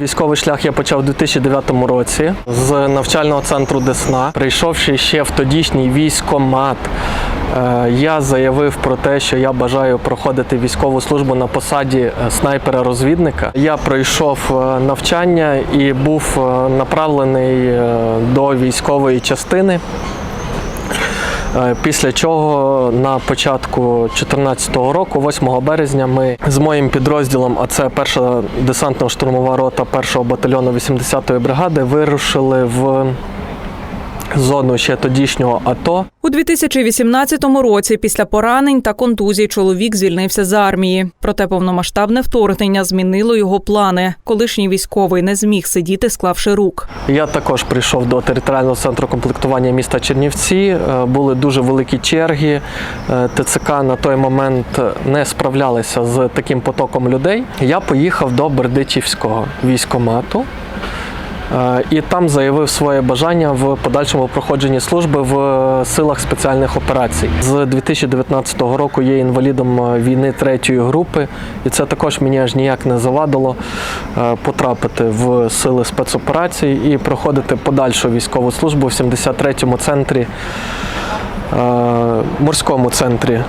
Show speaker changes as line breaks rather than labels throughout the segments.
Військовий шлях я почав у 2009 році з навчального центру Десна. Прийшовши ще в тодішній військомат, е, я заявив про те, що я бажаю проходити військову службу на посаді е, снайпера-розвідника. Я пройшов е, навчання і був направлений до військової частини. Е, Після чого на початку 2014 року, 8 березня, ми з моїм підрозділом, а це перша десантно-штурмова рота 1-го батальйону 80-ї бригади, вирушили в зону ще тодішнього АТО.
У 2018 році після поранень та контузій чоловік звільнився з армії. Проте повномасштабне вторгнення змінило його плани. Колишній військовий не зміг сидіти, склавши рук.
Я також прийшов до територіального центру комплектування міста Чернівці. Е, Були дуже великі черги. Е, ТЦК на той момент не справлялися з таким потоком людей. Я поїхав до Бердичівського військомату. Е, І там заявив своє бажання в подальшому проходженні служби в силах спеціальних операцій. З 2019 року є інвалідом е, війни третьої групи, і це також мені аж ніяк не завадило е, потрапити в сили спецоперацій і проходити подальшу військову службу в 73-му центрі, е, морському центрі.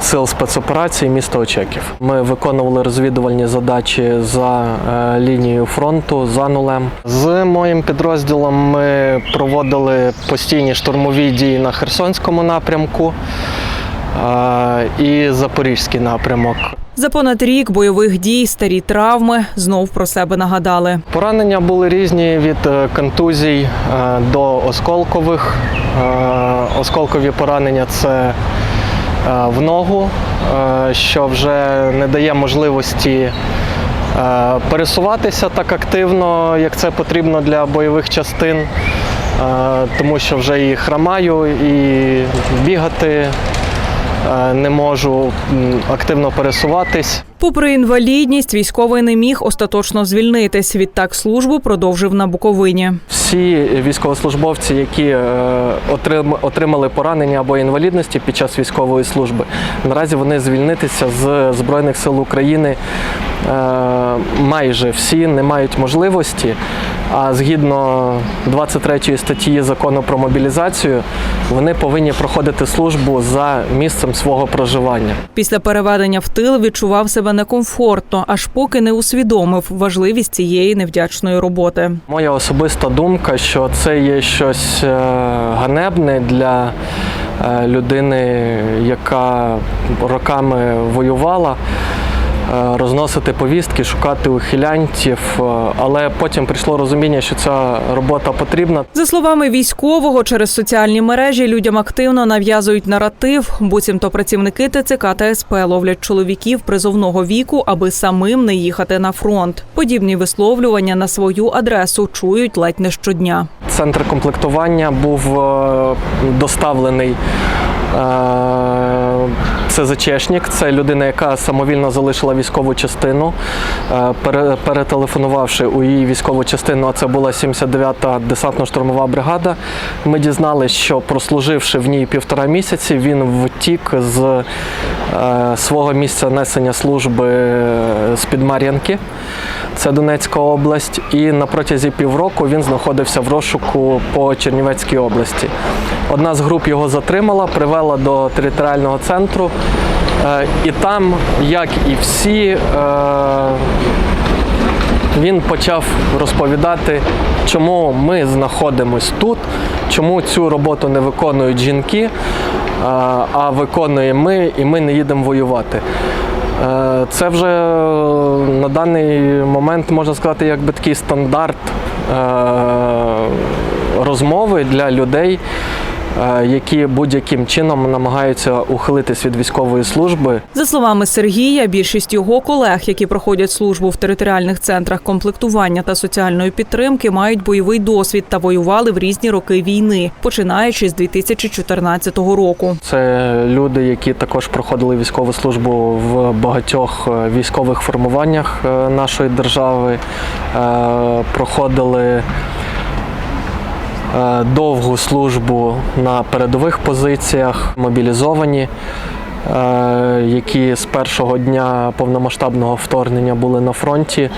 Сил спецоперацій міста Очеків. Ми виконували розвідувальні задачі за е, лінією фронту за нулем. З моїм підрозділом ми проводили постійні штурмові дії на Херсонському напрямку е, і Запорізький напрямок.
За понад рік бойових дій, старі травми знов про себе нагадали.
Поранення були різні від е, контузій до осколкових. Осколкові поранення це в ногу, е, що вже не дає можливості е, пересуватися так активно, як це потрібно для бойових частин, е, тому що вже і хромаю, і бігати е, не можу, активно пересуватись.
Попри інвалідність, військовий не міг остаточно звільнитись. Відтак службу продовжив на Буковині.
Всі військовослужбовці, які е, отримали поранення або інвалідності під час військової служби, наразі вони звільнитися з Збройних сил України е, майже всі не мають можливості. А згідно 23 статті закону про мобілізацію, вони повинні проходити службу за місцем свого проживання.
Після переведення в тил відчував себе некомфортно, аж поки не усвідомив важливість цієї невдячної роботи.
Моя особиста думка, що це є щось е, ганебне для е, людини, яка роками воювала. Е, Розносити повістки, шукати ухилянтів, е, але потім прийшло розуміння, що ця робота потрібна.
За словами військового, через соціальні мережі людям активно нав'язують наратив, буцімто працівники ТЦК та СП ловлять чоловіків призовного віку, аби самим не їхати на фронт. Подібні висловлювання на свою адресу чують ледь не щодня.
Центр комплектування був е, доставлений. Це зачешник, це людина, яка самовільно залишила військову частину. Е, Перетелефонувавши у її військову частину, а це була 79-та десантно-штурмова бригада. Ми дізналися, що прослуживши в ній півтора місяці, він втік з е, свого місця несення служби е, з під Мар'янки. Це Донецька область, і на протязі півроку він знаходився в розшуку по Чернівецькій області. Одна з груп його затримала, привела до територіального центру, і там, як і всі, е, він почав розповідати, чому ми знаходимось тут, чому цю роботу не виконують жінки, е, а виконуємо ми, і ми не їдемо воювати. Е, Це вже на даний момент можна сказати, якби такий стандарт е, розмови для людей, е, які будь-яким чином намагаються ухилитись від військової служби.
За словами Сергія, більшість його колег, які проходять службу в територіальних центрах комплектування та соціальної підтримки, мають бойовий досвід та воювали в різні роки війни, починаючи з 2014 року.
Це люди, які також проходили військову службу в багатьох е, військових формуваннях е, нашої держави, е, проходили е, довгу службу на передових позиціях, мобілізовані. е, Які з першого дня повномасштабного вторгнення були на фронті,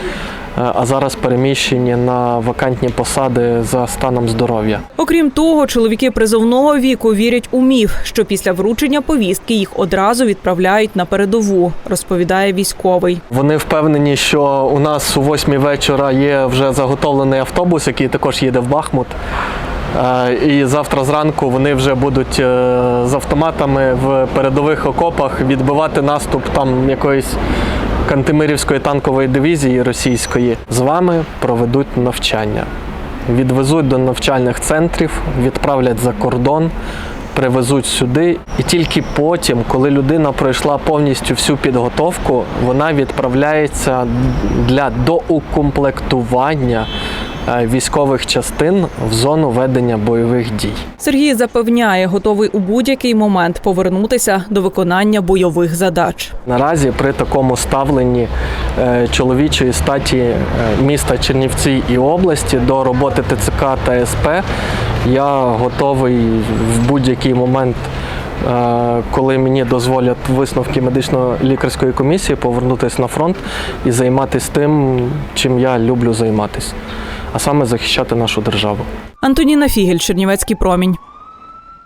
а зараз переміщені на вакантні посади за станом здоров'я.
Окрім того, чоловіки призовного віку вірять у міф, що після вручення повістки їх одразу відправляють на передову, розповідає військовий.
Вони впевнені, що у нас у восьмій вечора є вже заготовлений автобус, який також їде в Бахмут. Е, І завтра зранку вони вже будуть е, з автоматами в передових окопах відбивати наступ там якоїсь Кантемирівської танкової дивізії російської. З вами проведуть навчання. Відвезуть до навчальних центрів, відправлять за кордон, привезуть сюди. І тільки потім, коли людина пройшла повністю всю підготовку, вона відправляється для доукомплектування військових частин в зону ведення бойових дій.
Сергій запевняє, готовий у будь-який момент повернутися до виконання бойових задач.
Наразі при такому ставленні е, чоловічої статі е, міста Чернівці і області до роботи ТЦК та СП я готовий в будь-який момент, е, коли мені дозволять висновки медично-лікарської комісії, повернутися на фронт і займатися тим, чим я люблю займатися, а саме захищати нашу державу.
Антоніна Фігель, Чернівецький промінь.